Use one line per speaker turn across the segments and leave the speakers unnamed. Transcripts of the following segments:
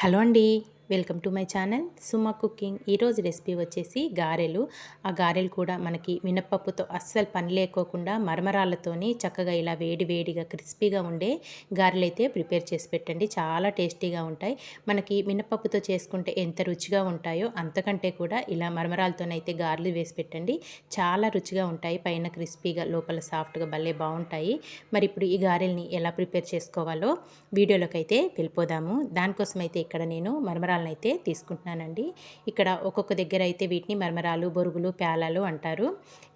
Hello అండి. Welcome to my channel Suma cooking. ఈరోజు recipe వచ్చేసి గారెలు. ఆ గారెలు కూడా మనకి మినప్పప్పుతో అస్సలు పని లేకోకుండా మరమరాలతోని చక్కగా ఇలా వేడి వేడిగా క్రిస్పీగా ఉండే గారెలు అయితే ప్రిపేర్ చేసి పెట్టండి. చాలా టేస్టీగా ఉంటాయి. మనకి మినప్పప్పుతో చేసుకుంటే ఎంత రుచిగా ఉంటాయో అంతకంటే కూడా ఇలా మరమరాలతోనైతే గారెలు వేసి పెట్టండి. చాలా రుచిగా ఉంటాయి. పైన క్రిస్పీగా లోపల సాఫ్ట్గా భలే బాగుంటాయి. మరి ఇప్పుడు ఈ గారెల్ని ఎలా ప్రిపేర్ చేసుకోవాలో వీడియోలోకి అయితే వెళ్ళిపోదాము. దానికోసం అయితే ఇక్కడ నేను మరమరాలు మరమరాలను అయితే తీసుకుంటున్నానండి. ఇక్కడ ఒక్కొక్క దగ్గర అయితే వీటిని మరమరాలు బొరుగులు ప్యాలాలు అంటారు.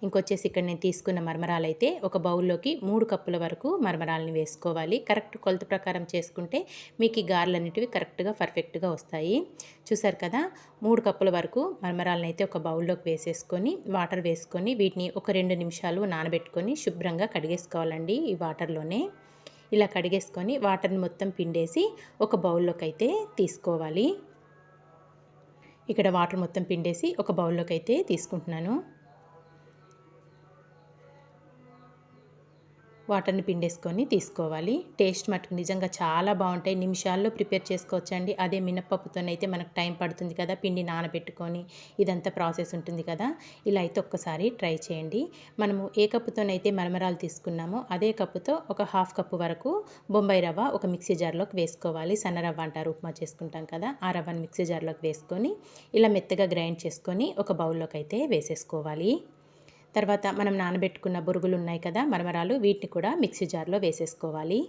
ఇంకొచ్చేసి ఇక్కడ నేను తీసుకున్న మరమరాలు అయితే ఒక బౌల్లోకి మూడు కప్పుల వరకు మరమరాలని వేసుకోవాలి. కరెక్ట్ కొలత ప్రకారం చేసుకుంటే మీకు ఈ గారెలు అనేటివి కరెక్ట్గా పర్ఫెక్ట్గా వస్తాయి. చూసారు కదా? మూడు కప్పుల వరకు మరమరాలను అయితే ఒక బౌల్లోకి వేసేసుకొని వాటర్ వేసుకొని వీటిని ఒక రెండు నిమిషాలు నానబెట్టుకొని శుభ్రంగా కడిగేసుకోవాలండి ఈ వాటర్లోనే. ఇలా కడిగేసుకొని వాటర్ని మొత్తం పిండేసి ఒక బౌల్లోకి అయితే తీసుకోవాలి. ఇక్కడ వాటర్ మొత్తం పిండేసి ఒక బౌల్లోకి అయితే తీసుకుంటున్నాను. వాటర్ని పిండేసుకొని తీసుకోవాలి. టేస్ట్ మటుకు నిజంగా చాలా బాగుంటాయి. నిమిషాల్లో ప్రిపేర్ చేసుకోవచ్చండి. అదే మినప్పప్పుతోనైతే మనకు టైం పడుతుంది కదా పిండి నానబెట్టుకొని ఇదంతా ప్రాసెస్ ఉంటుంది కదా ఇలా అయితే ఒక్కసారి ట్రై చేయండి. మనము ఏ కప్పుతోనైతే మరమరాలు తీసుకున్నామో అదే కప్పుతో ఒక హాఫ్ కప్పు వరకు బొంబాయి రవ్వ ఒక మిక్సీ జార్లోకి వేసుకోవాలి. సన్న రవ్వ అంటారు ఉప్మా చేసుకుంటాం కదా ఆ రవ్వని మిక్సీ జార్లోకి వేసుకొని ఇలా మెత్తగా గ్రైండ్ చేసుకొని ఒక బౌల్లోకి అయితే వేసేసుకోవాలి. తర్వాత మనం నానబెట్టుకున్న బురుగులు ఉన్నాయి కదా మరమరాలు వీటిని కూడా మిక్సీ జార్లో వేసేసుకోవాలి.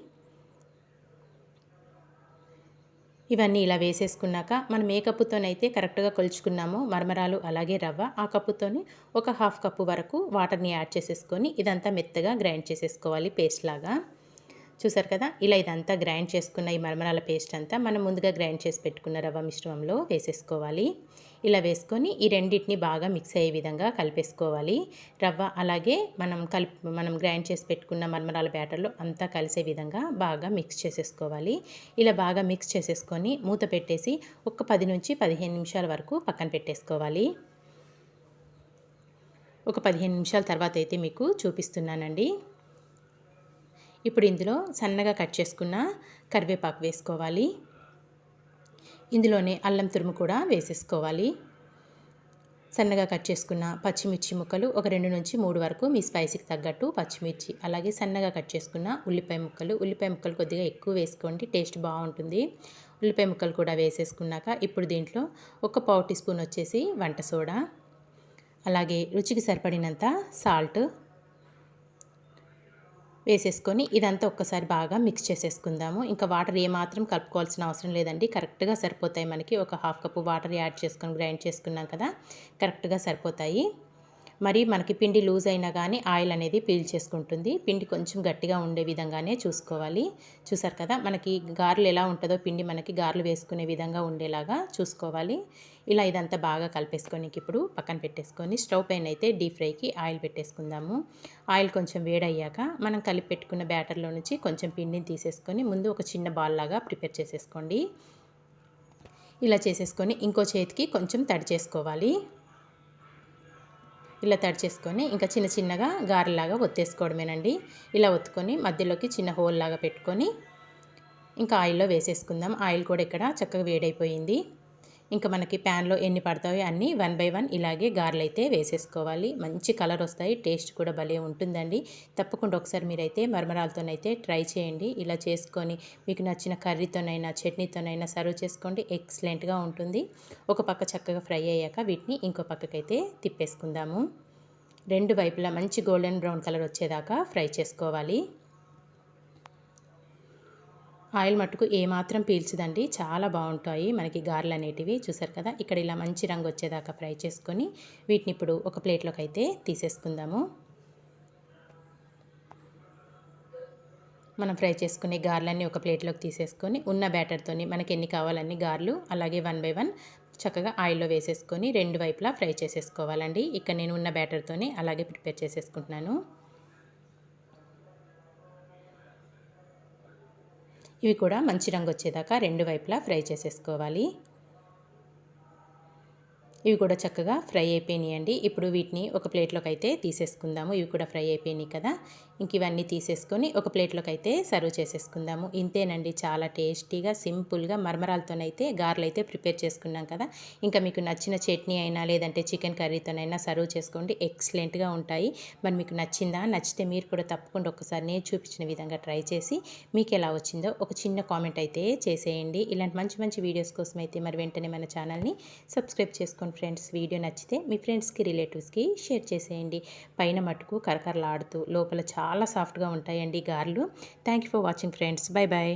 ఇవన్నీ ఇలా వేసేసుకున్నాక మనం ఏ కప్పుతోనైతే కరెక్ట్గా కొలుచుకున్నామో మరమరాలు అలాగే రవ్వ ఆ కప్పుతోని ఒక హాఫ్ కప్పు వరకు వాటర్ని యాడ్ చేసేసుకొని ఇదంతా మెత్తగా గ్రైండ్ చేసేసుకోవాలి పేస్ట్ లాగా. చూసారు కదా ఇలా ఇదంతా గ్రైండ్ చేసుకున్న ఈ మరమరాల పేస్ట్ అంతా మనం ముందుగా గ్రైండ్ చేసి పెట్టుకున్న రవ్వ మిశ్రమంలో వేసేసుకోవాలి. ఇలా వేసుకొని ఈ రెండింటిని బాగా మిక్స్ అయ్యే విధంగా కలిపేసుకోవాలి. రవ్వ అలాగే మనం కలిపి మనం గ్రైండ్ చేసి పెట్టుకున్న మర్మరాల బ్యాటర్లో అంతా కలిసే విధంగా బాగా మిక్స్ చేసేసుకోవాలి. ఇలా బాగా మిక్స్ చేసేసుకొని మూత పెట్టేసి ఒక పది నుంచి పదిహేను నిమిషాల వరకు పక్కన పెట్టేసుకోవాలి. ఒక పదిహేను నిమిషాల తర్వాత అయితే మీకు చూపిస్తున్నానండి. ఇప్పుడు ఇందులో సన్నగా కట్ చేసుకున్న కరివేపాకు వేసుకోవాలి. ఇందులోనే అల్లం తురుము కూడా వేసేసుకోవాలి. సన్నగా కట్ చేసుకున్న పచ్చిమిర్చి ముక్కలు ఒక రెండు నుంచి మూడు వరకు మీ స్పైసీకి తగ్గట్టు పచ్చిమిర్చి అలాగే సన్నగా కట్ చేసుకున్న ఉల్లిపాయ ముక్కలు. ఉల్లిపాయ ముక్కలు కొద్దిగా ఎక్కువ వేసుకోండి టేస్ట్ బాగుంటుంది. ఉల్లిపాయ ముక్కలు కూడా వేసేసుకున్నాక ఇప్పుడు దీంట్లో ఒక పావు టీ స్పూన్ వచ్చేసి వంట సోడా అలాగే రుచికి సరిపడినంత సాల్ట్ వేసేసుకొని ఇదంతా ఒక్కసారి బాగా మిక్స్ చేసేసుకుందాము. ఇంకా వాటర్ ఏమాత్రం కలుపుకోవాల్సిన అవసరం లేదండి. కరెక్ట్గా సరిపోతాయి మనకి. ఒక హాఫ్ కప్పు వాటర్ యాడ్ చేసుకొని గ్రైండ్ చేసుకున్నాం కదా. కరెక్ట్గా సరిపోతాయి. మరి మనకి పిండి లూజ్ అయినా కానీ ఆయిల్ అనేది పీల్ చేసుకుంటుంది. పిండి కొంచెం గట్టిగా ఉండే విధంగానే చూసుకోవాలి. చూసారు కదా మనకి గారెలు ఎలా ఉంటుందో పిండి మనకి గారెలు వేసుకునే విధంగా ఉండేలాగా చూసుకోవాలి. ఇలా ఇదంతా బాగా కలిపేసుకొని ఇప్పుడు పక్కన పెట్టేసుకొని స్టవ్ పైన అయితే డీప్ ఫ్రైకి ఆయిల్ పెట్టేసుకుందాము. ఆయిల్ కొంచెం వేడయ్యాక మనం కలిపి పెట్టుకున్న బ్యాటర్లో నుంచి కొంచెం పిండిని తీసేసుకొని ముందు ఒక చిన్న బాల్ లాగా ప్రిపేర్ చేసేసుకోండి. ఇలా చేసేసుకొని ఇంకో చేతికి కొంచెం తడి చేసుకోవాలి. ఇలా తడి చేసుకొని ఇంకా చిన్న చిన్నగా గారెలాగా ఒత్తేసుకోవడమేనండి. ఇలా ఒత్తుకొని మధ్యలోకి చిన్న హోల్ లాగా పెట్టుకొని ఇంకా ఆయిల్లో వేసేసుకుందాం. ఆయిల్ కూడా ఇక్కడ చక్కగా వేడైపోయింది. ఇంకా మనకి ప్యాన్లో ఎన్ని పడతాయో అన్నీ వన్ బై వన్ ఇలాగే గార్లు అయితే వేసేసుకోవాలి. మంచి కలర్ వస్తాయి. టేస్ట్ కూడా భలే ఉంటుందండి. తప్పకుండా ఒకసారి మీరైతే మరమరాలతోనైతే ట్రై చేయండి. ఇలా చేసుకొని మీకు నచ్చిన కర్రీతోనైనా చట్నీతోనైనా సర్వ్ చేసుకోండి. ఎక్సలెంట్గా ఉంటుంది. ఒక పక్క చక్కగా ఫ్రై అయ్యాక వీటిని ఇంకో పక్కకైతే తిప్పేసుకుందాము. రెండు వైపులా మంచి గోల్డెన్ బ్రౌన్ కలర్ వచ్చేదాకా ఫ్రై చేసుకోవాలి. ఆయిల్ మట్టుకు ఏమాత్రం పీల్చదండి. చాలా బాగుంటాయి మనకి గారెలు అనేటివి. చూసారు కదా? ఇక్కడ ఇలా మంచి రంగు వచ్చేదాకా ఫ్రై చేసుకొని వీటిని ఇప్పుడు ఒక ప్లేట్లోకి అయితే తీసేసుకుందాము. మనం ఫ్రై చేసుకునే గార్లన్నీ ఒక ప్లేట్లోకి తీసేసుకొని ఉన్న బ్యాటర్తోని మనకి ఎన్ని కావాలన్నీ గార్లు అలాగే వన్ బై వన్ చక్కగా ఆయిల్లో వేసేసుకొని రెండు వైపులా ఫ్రై చేసేసుకోవాలండి. ఇక్కడ నేను ఉన్న బ్యాటర్తోని అలాగే ప్రిపేర్ చేసేసుకుంటున్నాను. ఇవి కూడా మంచి రంగు వచ్చేదాకా రెండు వైపులా ఫ్రై చేసేసుకోవాలి. ఇవి కూడా చక్కగా ఫ్రై అయిపోయినాయండి. ఇప్పుడు వీటిని ఒక ప్లేట్లోకి అయితే తీసేసుకుందాము. ఇవి కూడా ఫ్రై అయిపోయినాయి కదా. ఇంక ఇవన్నీ తీసేసుకొని ఒక ప్లేట్లోకి అయితే సర్వ్ చేసేసుకుందాము. ఇంతేనండి చాలా టేస్టీగా సింపుల్గా మరమరాలతోనైతే గారెలు అయితే ప్రిపేర్ చేసుకున్నాం కదా. ఇంకా మీకు నచ్చిన చట్నీ అయినా లేదంటే చికెన్ కర్రీతోనైనా సర్వ్ చేసుకోండి. ఎక్సలెంట్గా ఉంటాయి. మరి మీకు నచ్చిందా నచ్చితే మీరు కూడా తప్పకుండా ఒకసారి నేను చూపించిన విధంగా ట్రై చేసి మీకు ఎలా వచ్చిందో ఒక చిన్న కామెంట్ అయితే చేసేయండి. ఇలాంటి మంచి మంచి వీడియోస్ కోసం అయితే మరి వెంటనే మన ఛానల్ని సబ్స్క్రైబ్ చేసుకోండి. ఫ్రెండ్స్ వీడియో నచ్చితే మీ ఫ్రెండ్స్కి రిలేటివ్స్కి షేర్ చేసేయండి. పైన మటుకు కరకరలాడుతూ లోపల చాలా సాఫ్ట్గా ఉంటాయండి గారెలు. Thank you for watching friends. Bye bye